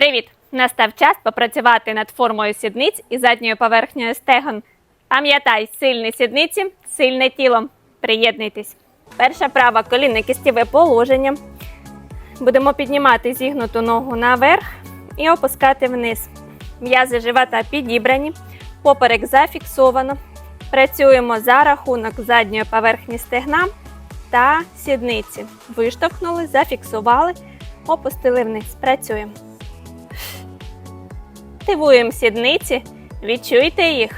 Привіт! Настав час попрацювати над формою сідниць і задньою поверхнею стегон. Пам'ятай, сильні сідниці, сильне тіло. Приєднуйтесь. Перша права колінне кістєве положення. Будемо піднімати зігнуту ногу наверх і опускати вниз. М'язи живота підібрані, поперек зафіксовано. Працюємо за рахунок задньої поверхні стегна та сідниці. Виштовхнули, зафіксували, опустили вниз. Працюємо. Активуємо сідниці, відчуйте їх.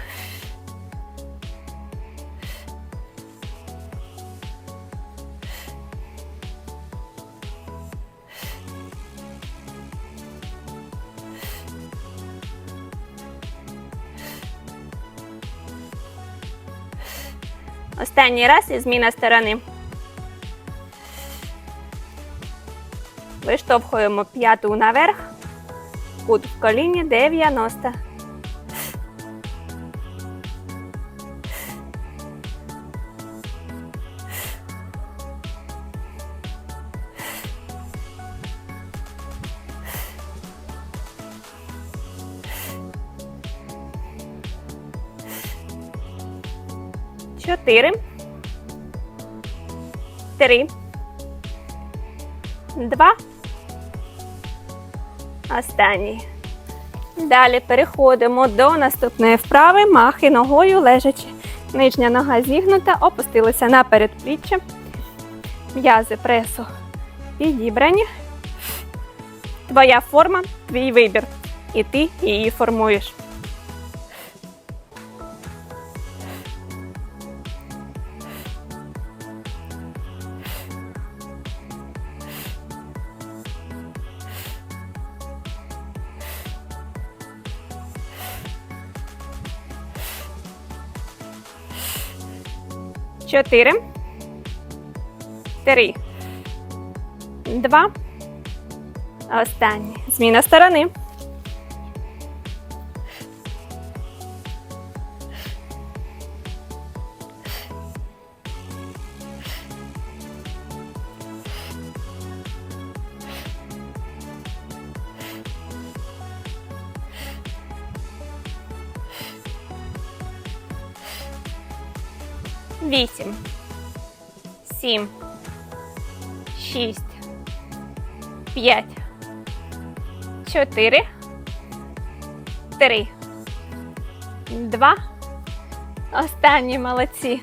Останній раз і зміна сторони. Виштовхуємо п'яту наверх. Кут в коліні 90. Чотири. Три. Два. Останній. Далі переходимо до наступної вправи. Махи ногою лежачи. Нижня нога зігнута, опустилися на передпліччя. М'язи пресу підібрані. Твоя форма, твій вибір. І ти її формуєш. Чотири. Три. Два. Останній. Зміна сторони. Вісім. Сім. Шість. П'ять. Чотири. Три. Два. Останні молодці.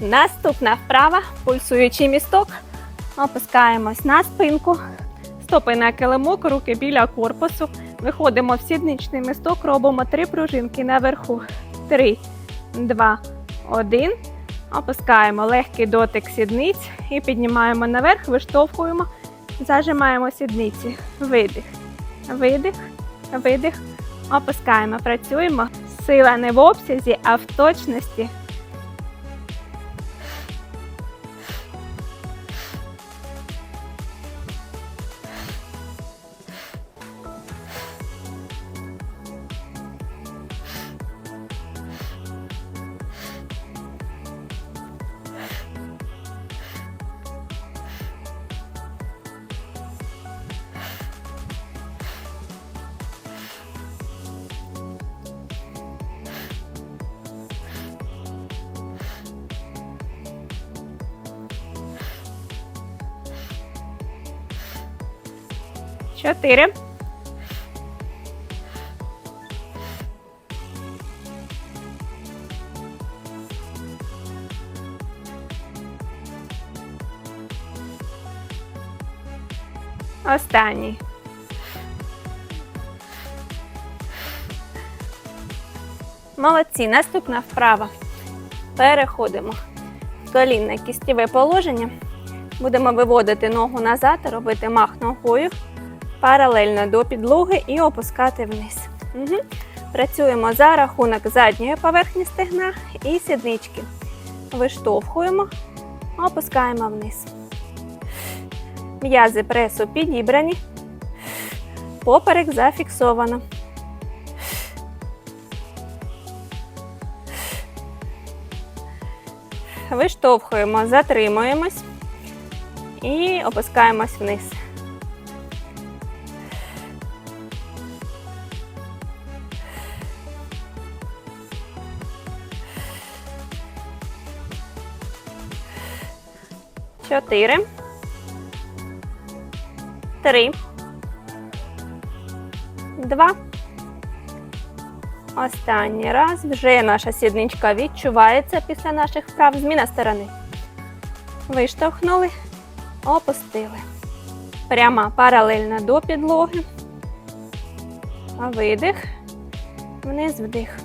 Наступна вправа. Пульсуючий місток. Опускаємось на спинку. Стопи на килимок, руки біля корпусу. Виходимо в сідничний місток, робимо три пружинки наверху. Три, два, один. Опускаємо легкий дотик сідниць і піднімаємо наверх, виштовхуємо, зажимаємо сідниці. Видих, видих, видих. Опускаємо, працюємо. Сила не в обсязі, а в точності. Чотири. Останній. Молодці. Наступна вправа. Переходимо в колінне кістєве положення. Будемо виводити ногу назад, робити мах ногою паралельно до підлоги і опускати вниз. Угу. Працюємо за рахунок задньої поверхні стегна і сіднички. Виштовхуємо, опускаємо вниз. М'язи пресу підібрані, поперек зафіксовано. Виштовхуємо, затримуємось і опускаємось вниз. Чотири, три, два. Останній раз. Вже наша сідничка відчувається після наших вправ. Зміна сторони. Виштовхнули, опустили. Пряма паралельна до підлоги. Видих. Вниз вдих.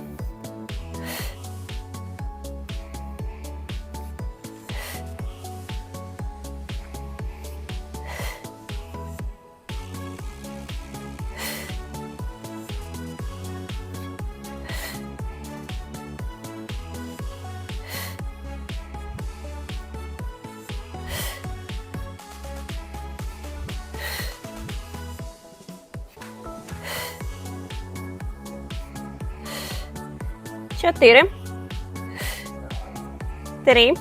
Чотири. Три.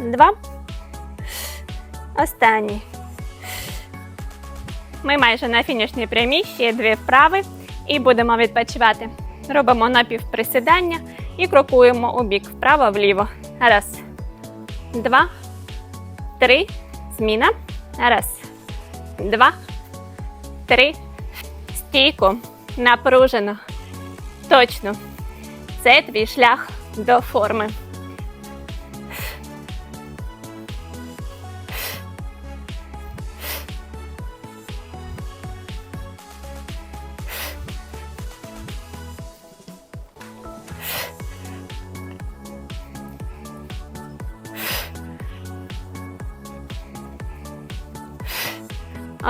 Два. Останній. Ми майже на фінішній прямій, ще дві вправи і будемо відпочивати. Робимо напівприсідання і крокуємо у бік вправо-вліво. Раз, два, три. Зміна. Раз, два, три. Стійко. Напружено. Точно. Це твій шлях до форми.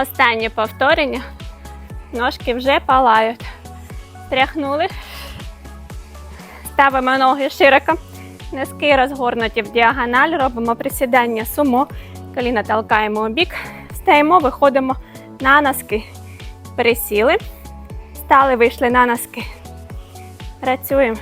Останнє повторення. Ножки вже палають. Тряхнули. Ставимо ноги широко. Носки розгорнуті в діагональ. Робимо присідання сумо. Коліна толкаємо у бік. Встаємо, виходимо на носки. Пересіли. Стали, вийшли на носки. Працюємо.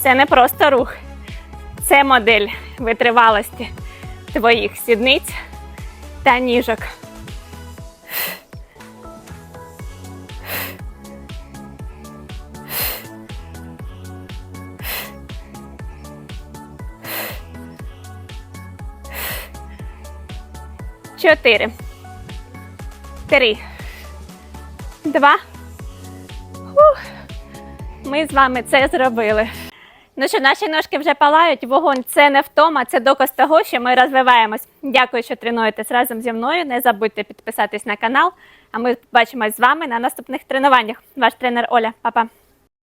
Це не просто рух, це модель витривалості твоїх сідниць та ніжок. Чотири. Три. Два. Ух. Ми з вами це зробили. Ну що, наші ножки вже палають. Вогонь це не втома, це доказ того, що ми розвиваємось. Дякую, що тренуєтесь разом зі мною. Не забудьте підписатись на канал. А ми бачимось з вами на наступних тренуваннях. Ваш тренер Оля. Па-па.